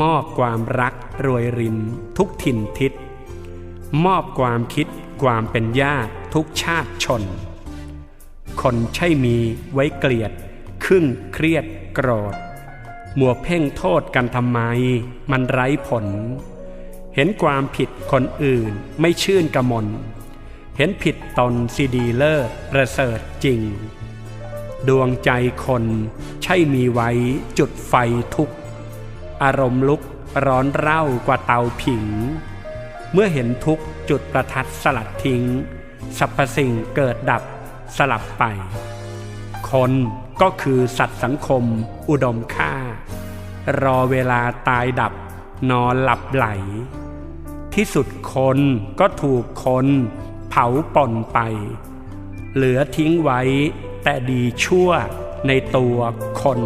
มอบความรักรวยริน ทุกถิ่นทิศ มอบความคิดความเป็นญาติทุกชาติชน คนใช่มีไว้เกลียดครึ่งเครียดโกรธ มัวเพ่งโทษกันทำไม มันไร้ผล เห็นความผิดคนอื่นไม่ชื่นกระมนเห็นผิดตนซีดีเลิศประเสริฐจริง ดวงใจคนใช่มีไว้จุดไฟทุก อารมณ์ลุกร้อนเร่ากว่าเตาผิง เมื่อเห็นทุกจุดประทัดสลัดทิ้งสรรพสิ่งเกิดดับสลับไป คนก็คือสัตว์สังคมอุดมค่า รอเวลาตายดับนอนหลับไหล ที่สุดคนก็ถูกคนเผาป่นไป เหลือทิ้งไว้แต่ดีชั่วในตัวคน